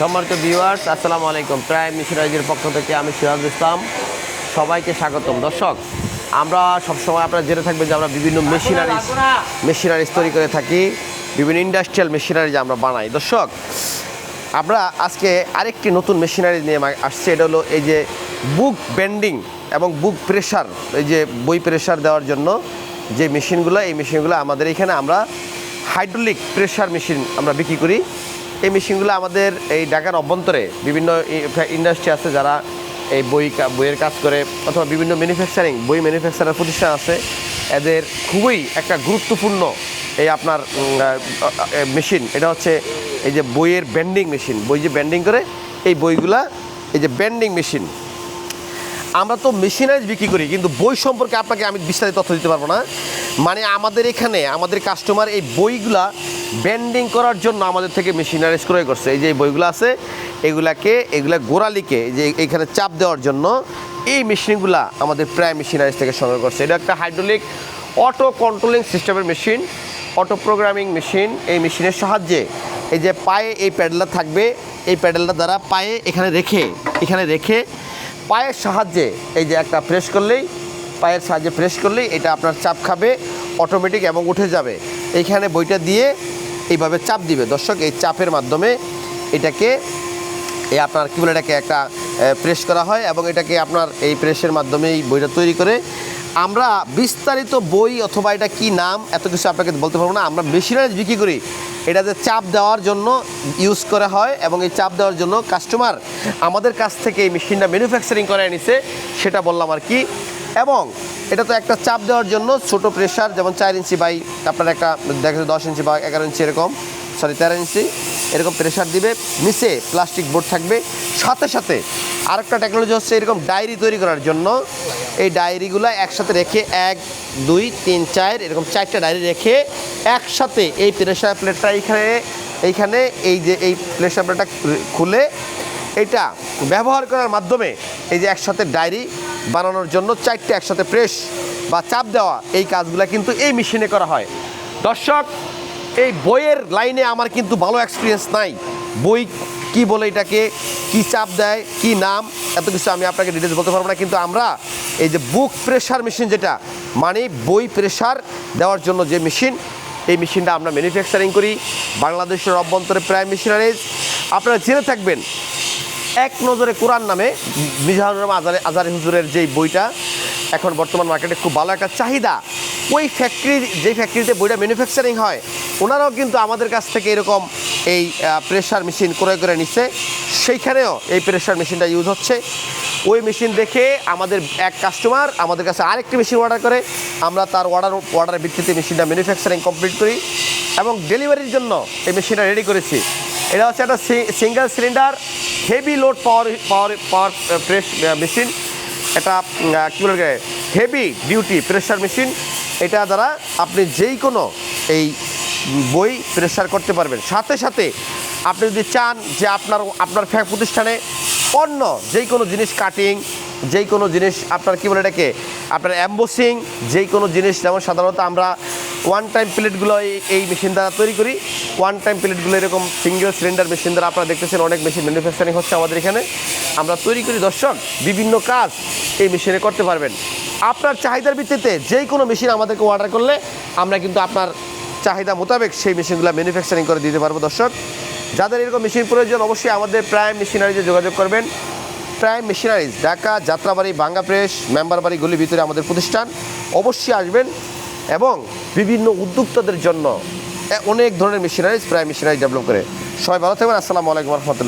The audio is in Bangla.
সম্মানিত ভিউয়ার্স আসসালামু আলাইকুম। প্রায় মিশনারিজের পক্ষ থেকে আমি সিরাজ ইসলাম। সবাইকে স্বাগতম। দর্শক, আমরা সবসময় আপনারা জেনে থাকবেন যে আমরা বিভিন্ন মেশিনারিজ মেশিনারিজ তৈরি করে থাকি। বিভিন্ন ইন্ডাস্ট্রিয়াল মেশিনারিজ আমরা বানাই। দর্শক, আমরা আজকে আরেকটি নতুন মেশিনারি নিয়ে আসছে। এটা হলো এই যে বুক বেন্ডিং এবং বুক প্রেশার এই যে বই প্রেশার দেওয়ার জন্য যে মেশিনগুলো, এই মেশিনগুলো আমাদের এখানে আমরা হাইড্রোলিক প্রেশার মেশিন আমরা বিক্রি করি। এই মেশিনগুলো আমাদের এই ঢাকার অভ্যন্তরে বিভিন্ন ইন্ডাস্ট্রি আছে যারা এই বই বইয়ের কাজ করে, অথবা বিভিন্ন ম্যানুফ্যাকচারিং বই ম্যানুফ্যাকচারার প্রতিষ্ঠান আছে। এদের খুবই একটা গুরুত্বপূর্ণ এই আপনার মেশিন। এটা হচ্ছে এই যে বইয়ের ব্যান্ডিং মেশিন। বই যে ব্যান্ডিং করে, এই বইগুলা, এই যে ব্যান্ডিং মেশিন। আমরা তো মেশিনারিজ বিক্রি করি, কিন্তু বই সম্পর্কে আপনাকে আমি বিস্তারিত তথ্য দিতে পারব না। মানে আমাদের এখানে, আমাদের কাস্টমার এই বইগুলা ব্যান্ডিং করার জন্য আমাদের থেকে মেশিনারিজ ক্রয় করছে। এই যে বইগুলো আছে, এগুলাকে, এগুলা গোড়ালিকে যে এইখানে চাপ দেওয়ার জন্য এই মেশিনগুলা আমাদের প্রায় মেশিনারিজ থেকে সংগ্রহ করছে। এটা একটা হাইড্রোলিক অটো কন্ট্রোলিং সিস্টেমের মেশিন, অটো প্রোগ্রামিং মেশিন। এই মেশিনের সাহায্যে এই যে পায়ে এই প্যাডেলটা থাকবে, এই প্যাডেলটা দ্বারা পায়ে এখানে রেখে এখানে রেখে পায়ের সাহায্যে এই যে একটা প্রেস করলেই, পায়ের সাহায্যে প্রেস করলেই এটা আপনার চাপ খাবে, অটোমেটিক এবং উঠে যাবে। এইখানে বইটা দিয়ে এইভাবে চাপ দিবে। দর্শক, এই চাপের মাধ্যমে এটাকে এই আপনার কী বলে এটাকে একটা প্রেস করা হয় এবং এটাকে আপনার এই প্রেসের মাধ্যমে এই বইটা তৈরি করে। আমরা বিস্তারিত বই অথবা এটা কি নাম, এত কিছু আপনাকে বলতে পারব না। আমরা মেশিনারিজ বিক্রি করি। এটাতে চাপ দেওয়ার জন্য ইউজ করা হয় এবং এই চাপ দেওয়ার জন্য কাস্টমার আমাদের কাছ থেকে এই মেশিনটা ম্যানুফ্যাকচারিং করে নিছে, সেটা বললাম আর কি। এবং এটা তো একটা চাপ দেওয়ার জন্য ছোট প্রেশার যেমন চার ইঞ্চি বাই আপনার একটা, দেখা যাচ্ছে দশ ইঞ্চি বা এগারো ইঞ্চি এরকম সরি তেরো ইঞ্চি, এরকম প্রেশার দিবে, নিচে প্লাস্টিক বোর্ড থাকবে। সাথে সাথে আরেকটা টেকনোলজি হচ্ছে এরকম ডায়েরি তৈরি করার জন্য। এই ডায়েরিগুলো একসাথে রেখে এক, দুই, তিন, চার, এরকম চারটা ডায়েরি রেখে একসাথে এই প্রেশার প্লেটটা এইখানে এইখানে এই যে এই প্রেশার প্লেটটা খুলে, এটা ব্যবহার করার মাধ্যমে এই যে একসাথে ডায়েরি বানানোর জন্য চারটে একসাথে প্রেস বা চাপ দেওয়া এই কাজগুলো কিন্তু এই মেশিনে করা হয়। দর্শক, এই বইয়ের লাইনে আমার কিন্তু ভালো এক্সপিরিয়েন্স নাই। বই কি বলে এটাকে, কি চাপ দেয়, কি নাম, এত কিছু আমি আপনাকে ডিটেলস বলতে পারব না, কিন্তু আমরা এই যে বুক প্রেশার মেশিন যেটা মানে বই প্রেশার দেওয়ার জন্য যে মেশিন এই মেশিনটা আমরা ম্যানুফ্যাকচারিং করি। বাংলাদেশের অভ্যন্তরে প্রায় মেশিনারিজ আপনারা জেনে থাকবেন এক নজরে কোরআন নামে মিজানুর রহমান আজারে আজারি হুজুরের যেই বইটা, এখন বর্তমান মার্কেটে খুব ভালো একটা চাহিদা। ওই ফ্যাক্টরি যেই ফ্যাক্টরিতে বইটা ম্যানুফ্যাকচারিং হয়, ওনারাও কিন্তু আমাদের কাছ থেকে এরকম এই প্রেশার মেশিন ক্রয় করে নিচ্ছে। সেইখানেও এই প্রেশার মেশিনটা ইউজ হচ্ছে। ওই মেশিন দেখে আমাদের এক কাস্টমার আমাদের কাছে আরেকটি মেশিন অর্ডার করে। আমরা তার অর্ডার অর্ডারের ভিত্তিতে মেশিনটা ম্যানুফ্যাকচারিং কমপ্লিট করি এবং ডেলিভারির জন্য এই মেশিনটা রেডি করেছি। এটা হচ্ছে একটা single cylinder heavy load power power power press machine এটা কী বলে হেভি ডিউটি প্রেশার মেশিন এটা দ্বারা আপনি যেই কোনো এই বই প্রেশার করতে পারবেন। সাথে সাথে আপনি যদি চান যে আপনার আপনার প্রতিষ্ঠানে অন্য যেই কোনো জিনিস কাটিং যেই কোনো জিনিস আপনার কী বলে এটাকে? আপনার অ্যাম্বোসিং যেই কোনো জিনিস যেমন সাধারণত আমরা ওয়ান টাইম প্লেটগুলো এই- মেশিন দ্বারা তৈরি করি। ওয়ান টাইম প্লেটগুলো এরকম সিঙ্গেল সিলিন্ডার মেশিন দ্বারা আপনারা দেখতেছেন অনেক মেশিন ম্যানুফ্যাকচারিং হচ্ছে আমাদের এখানে। আমরা তৈরি করি, দর্শক, বিভিন্ন কাজ এই মেশিনে করতে পারবেন। আপনার চাহিদার ভিত্তিতে যেই কোনো মেশিন আমাদেরকে অর্ডার করলে আমরা কিন্তু আপনার চাহিদা মোতাবেক সেই মেশিনগুলো ম্যানুফ্যাকচারিং করে দিতে পারব, দর্শক। যাদের এরকম মেশিন প্রয়োজন, অবশ্যই আমাদের প্রাইম মেশিনারিজে যোগাযোগ করবেন। প্রাইম মেশিনারিজ ঢাকা, যাত্রাবাড়ি বাঙ্গা প্রেস মেম্বার বাড়ি গলির ভিতরে আমাদের প্রতিষ্ঠান। অবশ্যই আসবেন। এবং বিভিন্ন উদ্যোক্তাদের জন্য অনেক ধরনের মেশিনারিজ প্রায় মেশিনারিজ ডেভেলপ করে। সবাই ভালো থাকবেন, আসসালামু আলাইকুম